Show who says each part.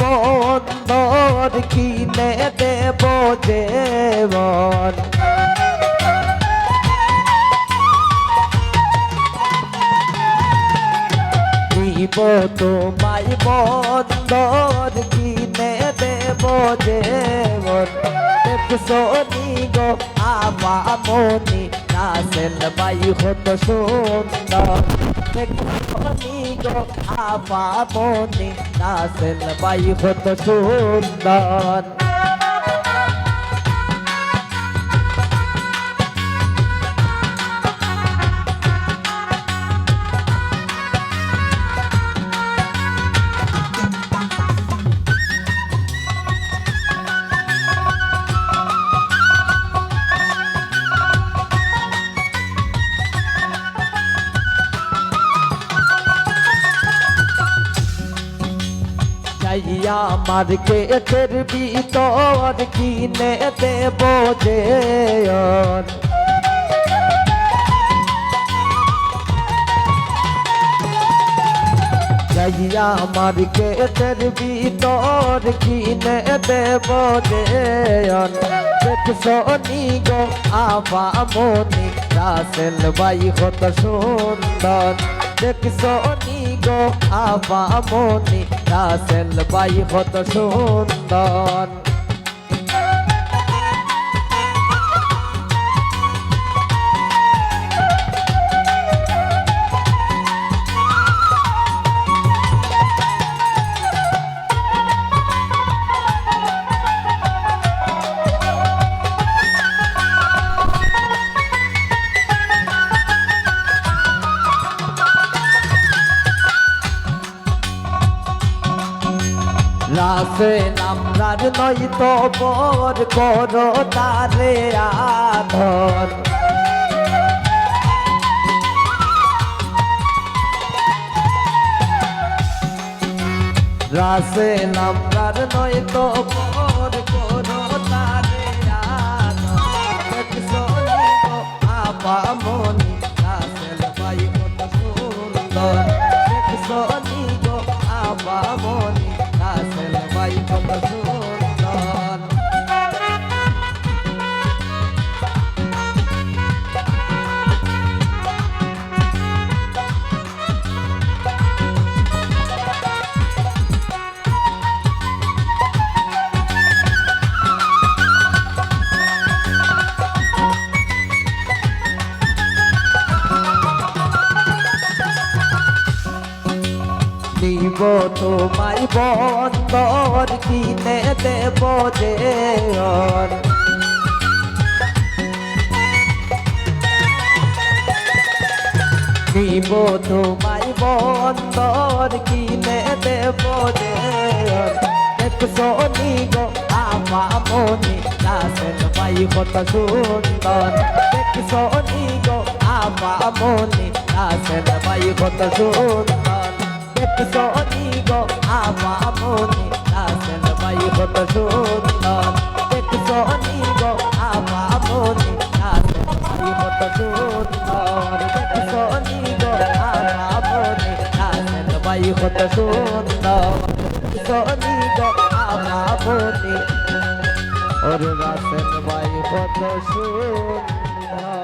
Speaker 1: বন্দর কিনে দেব যেমন। দিব তোমায় বন্দর কিনে দেব যেমন। দেখছ নি গো আবামনি নাসেল বাই হত সুন্দর। আপা মনে। নাসেল বাই হত সুন্দর। যাইয়া মার্কেটের ভিতর কিনে দেব যে যাইয়া মার্কেটের ভিতর কিনে দেব যে দেখছ নি গো আবামনি রাসেল বাই কত সুন্দর। দেখছ নি গো আবামনি রাসেল বাই কত সুন্দর। রাসে নামরার নয় তো বর করো তারে আধর রাসে নামরার নয় তো বর করো তারে আধর দেখছ তোমায় বন্দর কিনে দেব যে নিব তোমায় বন্দর কিনে দেব যে দেখছ নি গো আবামনি রাসেল ভাই কত সুন্দর। দেখছ নি গো আবামনি রাসেল ভাই কত সুন্দর। দেখছ নি গো আবামনি রাসেল ভাই কত সুন্দর দেখছ নি গো আবামনি রাসেল ভাই কত সুন্দর দেখছ নি গো আবামনি রাসেল ভাই কত সুন্দর দেখছ নি গো আবামনি ওর রাসেল ভাই কত সুন্দর